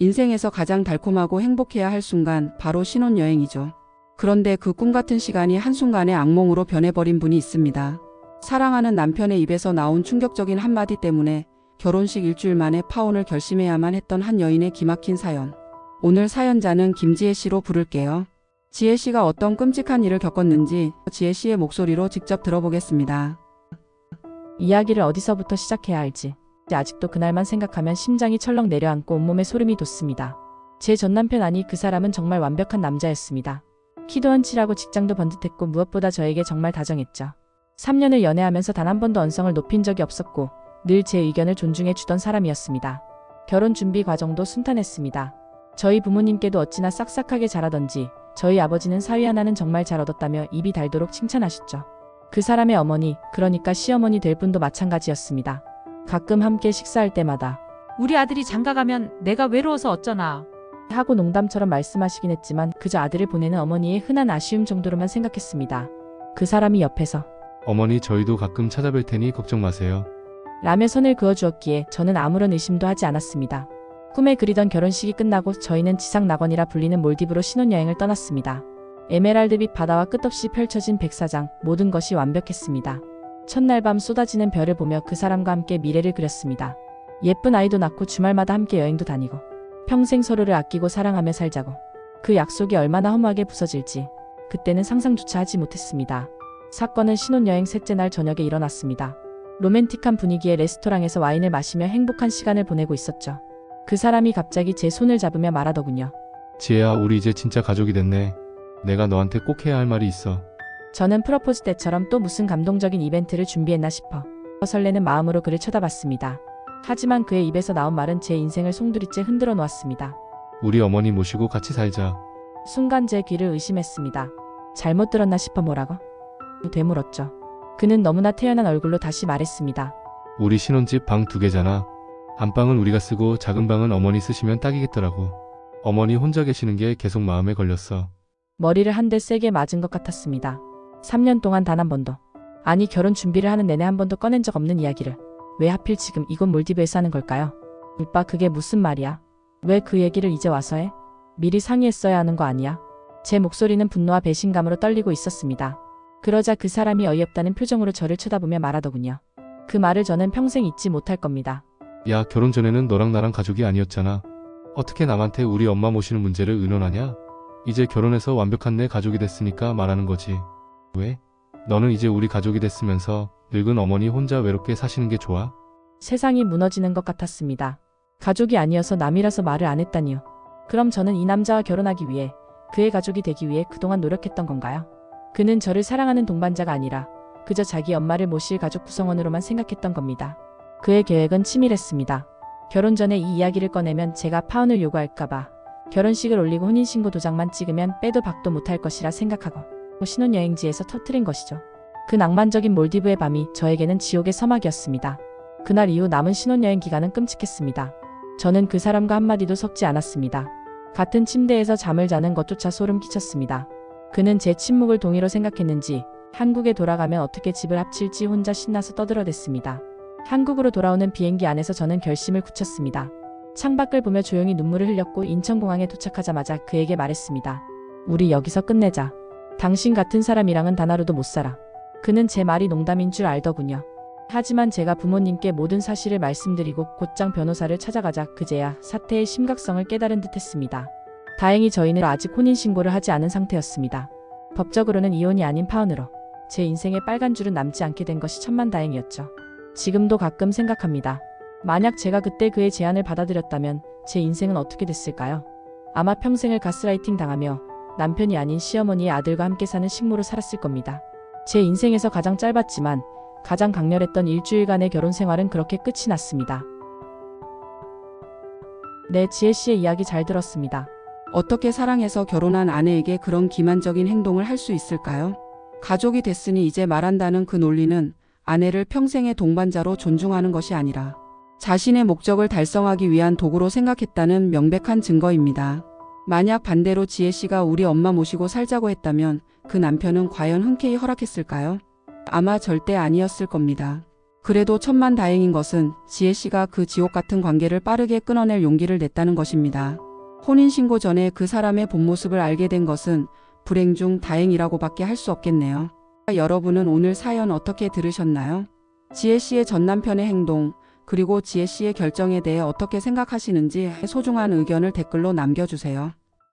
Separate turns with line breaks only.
인생에서 가장 달콤하고 행복해야 할 순간 바로 신혼여행이죠. 그런데 그 꿈 같은 시간이 한순간에 악몽으로 변해버린 분이 있습니다. 사랑하는 남편의 입에서 나온 충격적인 한마디 때문에 결혼식 일주일 만에 파혼을 결심해야만 했던 한 여인의 기막힌 사연. 오늘 사연자는 김지혜 씨로 부를게요. 지혜 씨가 어떤 끔찍한 일을 겪었는지 지혜 씨의 목소리로 직접 들어보겠습니다.
이야기를 어디서부터 시작해야 할지 아직도 그날만 생각하면 심장이 철렁 내려앉고 온몸에 소름이 돋습니다. 제 전남편 아니 그 사람은 정말 완벽한 남자였습니다. 키도 한치라고 직장도 번듯했고 무엇보다 저에게 정말 다정했죠. 3년을 연애하면서 단 한 번도 언성을 높인 적이 없었고 늘 제 의견을 존중해 주던 사람이었습니다. 결혼 준비 과정도 순탄했습니다. 저희 부모님께도 어찌나 싹싹하게 자라던지 저희 아버지는 사위 하나는 정말 잘 얻었다며 입이 달도록 칭찬하셨죠. 그 사람의 어머니, 그러니까 시어머니 될 분도 마찬가지였습니다. 가끔 함께 식사할 때마다
우리 아들이 장가 가면 내가 외로워서 어쩌나.
하고 농담처럼 말씀하시긴 했지만 그저 아들을 보내는 어머니의 흔한 아쉬움 정도로만 생각했습니다. 그 사람이 옆에서
어머니 저희도 가끔 찾아뵐 테니 걱정 마세요.
라며 선을 그어주었기에 저는 아무런 의심도 하지 않았습니다. 꿈에 그리던 결혼식이 끝나고 저희는 지상 낙원이라 불리는 몰디브로 신혼여행을 떠났습니다. 에메랄드빛 바다와 끝없이 펼쳐진 백사장, 모든 것이 완벽했습니다. 첫날 밤 쏟아지는 별을 보며 그 사람과 함께 미래를 그렸습니다. 예쁜 아이도 낳고 주말마다 함께 여행도 다니고 평생 서로를 아끼고 사랑하며 살자고 그 약속이 얼마나 허무하게 부서질지 그때는 상상조차 하지 못했습니다. 사건은 신혼여행 셋째 날 저녁에 일어났습니다. 로맨틱한 분위기의 레스토랑에서 와인을 마시며 행복한 시간을 보내고 있었죠. 그 사람이 갑자기 제 손을 잡으며 말하더군요.
지혜야 우리 이제 진짜 가족이 됐네. 내가 너한테 꼭 해야 할 말이 있어.
저는 프로포즈 때처럼 또 무슨 감동적인 이벤트를 준비했나 싶어 설레는 마음으로 그를 쳐다봤습니다. 하지만 그의 입에서 나온 말은 제 인생을 송두리째 흔들어 놓았습니다.
우리 어머니 모시고 같이 살자.
순간 제 귀를 의심했습니다. 잘못 들었나 싶어 뭐라고? 되물었죠. 그는 너무나 태연한 얼굴로 다시 말했습니다.
우리 신혼집 방 두 개잖아. 안방은 우리가 쓰고 작은 방은 어머니 쓰시면 딱이겠더라고. 어머니 혼자 계시는 게 계속 마음에 걸렸어.
머리를 한 대 세게 맞은 것 같았습니다. 3년 동안 단 한 번도. 아니 결혼 준비를 하는 내내 한 번도 꺼낸 적 없는 이야기를. 왜 하필 지금 이곳 몰디브에서 하는 걸까요? 오빠 그게 무슨 말이야? 왜 그 얘기를 이제 와서 해? 미리 상의했어야 하는 거 아니야? 제 목소리는 분노와 배신감으로 떨리고 있었습니다. 그러자 그 사람이 어이없다는 표정으로 저를 쳐다보며 말하더군요. 그 말을 저는 평생 잊지 못할 겁니다.
야 결혼 전에는 너랑 나랑 가족이 아니었잖아. 어떻게 남한테 우리 엄마 모시는 문제를 의논하냐? 이제 결혼해서 완벽한 내 가족이 됐으니까 말하는 거지. 왜? 너는 이제 우리 가족이 됐으면서 늙은 어머니 혼자 외롭게 사시는 게 좋아?
세상이 무너지는 것 같았습니다. 가족이 아니어서 남이라서 말을 안 했다니요. 그럼 저는 이 남자와 결혼하기 위해 그의 가족이 되기 위해 그동안 노력했던 건가요? 그는 저를 사랑하는 동반자가 아니라 그저 자기 엄마를 모실 가족 구성원으로만 생각했던 겁니다. 그의 계획은 치밀했습니다. 결혼 전에 이 이야기를 꺼내면 제가 파혼을 요구할까봐 결혼식을 올리고 혼인신고 도장만 찍으면 빼도 박도 못할 것이라 생각하고 신혼여행지에서 터트린 것이죠. 그 낭만적인 몰디브의 밤이 저에게는 지옥의 서막이었습니다. 그날 이후 남은 신혼여행 기간은 끔찍했습니다. 저는 그 사람과 한마디도 섞지 않았습니다. 같은 침대에서 잠을 자는 것조차 소름 끼쳤습니다. 그는 제 침묵을 동의로 생각했는지 한국에 돌아가면 어떻게 집을 합칠지 혼자 신나서 떠들어댔습니다. 한국으로 돌아오는 비행기 안에서 저는 결심을 굳혔습니다. 창밖을 보며 조용히 눈물을 흘렸고 인천공항에 도착하자마자 그에게 말했습니다. 우리 여기서 끝내자. 당신 같은 사람이랑은 단 하루도 못 살아. 그는 제 말이 농담인 줄 알더군요. 하지만 제가 부모님께 모든 사실을 말씀드리고 곧장 변호사를 찾아가자 그제야 사태의 심각성을 깨달은 듯 했습니다. 다행히 저희는 아직 혼인신고를 하지 않은 상태였습니다. 법적으로는 이혼이 아닌 파혼으로 제 인생에 빨간 줄은 남지 않게 된 것이 천만 다행이었죠. 지금도 가끔 생각합니다. 만약 제가 그때 그의 제안을 받아들였다면 제 인생은 어떻게 됐을까요? 아마 평생을 가스라이팅 당하며 남편이 아닌 시어머니의 아들과 함께 사는 식모로 살았을 겁니다. 제 인생에서 가장 짧았지만 가장 강렬했던 일주일간의 결혼 생활은 그렇게 끝이 났습니다. 네, 지혜 씨의 이야기 잘 들었습니다.
어떻게 사랑해서 결혼한 아내에게 그런 기만적인 행동을 할 수 있을까요? 가족이 됐으니 이제 말한다는 그 논리는 아내를 평생의 동반자로 존중하는 것이 아니라 자신의 목적을 달성하기 위한 도구로 생각했다는 명백한 증거입니다. 만약 반대로 지혜 씨가 우리 엄마 모시고 살자고 했다면 그 남편은 과연 흔쾌히 허락했을까요? 아마 절대 아니었을 겁니다. 그래도 천만 다행인 것은 지혜 씨가 그 지옥 같은 관계를 빠르게 끊어낼 용기를 냈다는 것입니다. 혼인신고 전에 그 사람의 본 모습을 알게 된 것은 불행 중 다행이라고밖에 할 수 없겠네요. 여러분은 오늘 사연 어떻게 들으셨나요? 지혜 씨의 전 남편의 행동, 그리고 지혜 씨의 결정에 대해 어떻게 생각하시는지 소중한 의견을 댓글로 남겨주세요.